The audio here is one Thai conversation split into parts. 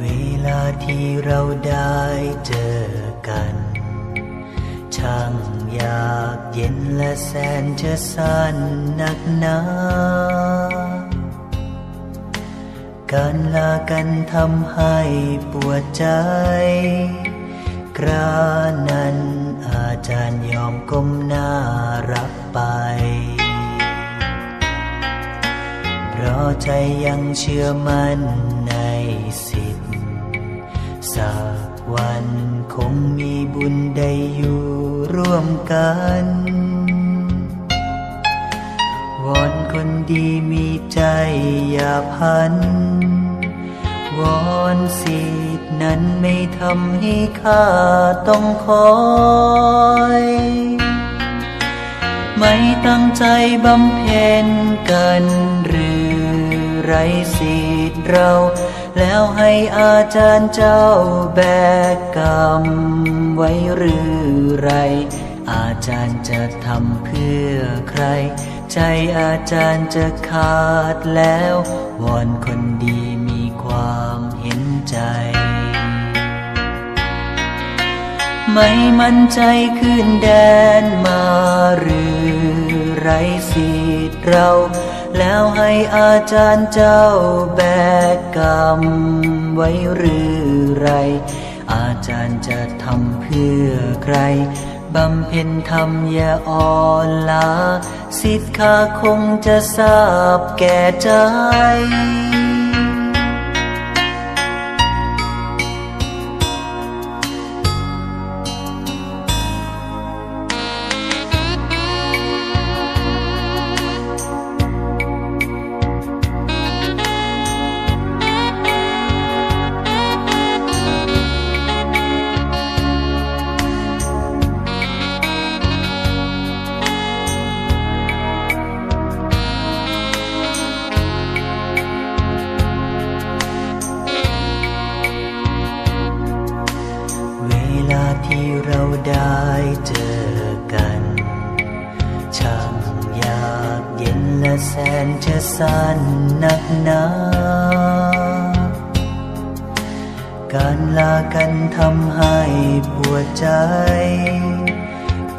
เวลาที่เราได้เจอกัน ช่างอยากเย็นและแสนจะสั้นนักหนาการลากันทำให้ปวดใจ กรานั้นอาจารย์ยอมก้มหน้ารับไป เพราะใจยังเชื่อมั่น ในสิทธิ์สักวันคงมีบุญได้อยู่ร่วมกันวอนคนดีมีใจอย่าพัน วอนสิทธิ์นั้นไม่ทำให้ข้าต้องคอย ไม่ตั้งใจบำเพ็ญกันหรือ ไรสิทธิ์เรา แล้วให้อาจารย์เจ้าแบกกรรมไว้หรือไร อาจารย์จะทำเพื่อใคร ใจอาจารย์จะขาดแล้ว วอนคนดีมีความเห็นใจไม่มั่นใจขึ้นแดนมาหรือไรสิทธิ์เรา แล้วให้อาจารย์เจ้าแบกกรรมไว้หรือไร อาจารย์จะทำเพื่อใครบำเพ็ญธรรมอย่าอ่อนล้าสิทธิ์ข้าคงจะทราบแก่ใจ แสนจะสั้นนักหนาการลากันทำให้ปวดใจ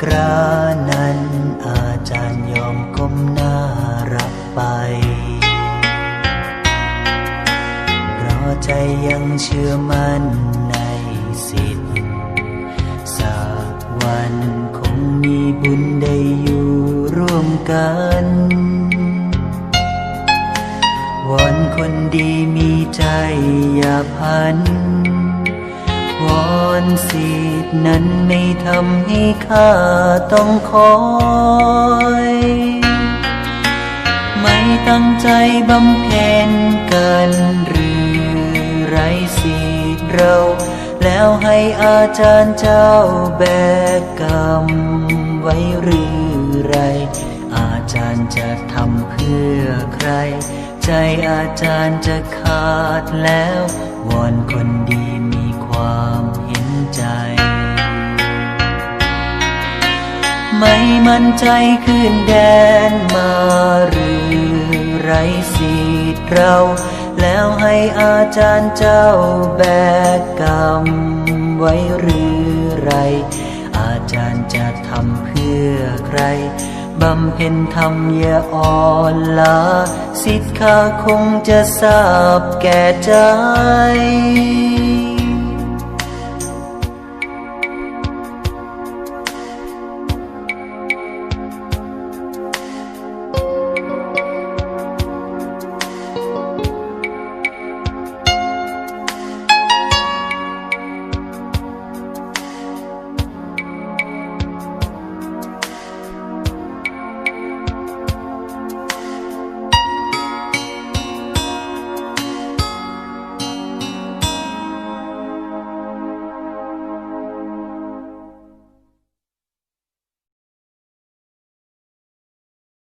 กรานั้นอาจารย์ยอมก้มหน้ารับไป เพราะใจยังเชื่อมั่นในสิทธิ์สักวันคงมีบุญได้อยู่ร่วมกัน คนดีมีใจอย่าพัน วอนสิทธิ์นั้นไม่ทำให้ข้าต้องคอย ไม่ตั้งใจบำเพ็ญกันหรือไรสิทธิ์เรา แล้วให้อาจารย์เจ้าแบกกรรมไว้หรือไร อาจารย์จะทำเพื่อใคร ใจอาจารย์จะขาดแล้ว วอนคนดีมีความเห็นใจ ไม่มั่นใจขึ้นแดนมาหรือไรสิทธิ์เรา แล้วให้อาจารย์เจ้าแบกกรรมไว้หรือไร อาจารย์จะทำเพื่อใคร บำเพ็ญธรรมอย่าอ่อนล้าสิทธิ์ข้าคงจะทราบแก่ใจ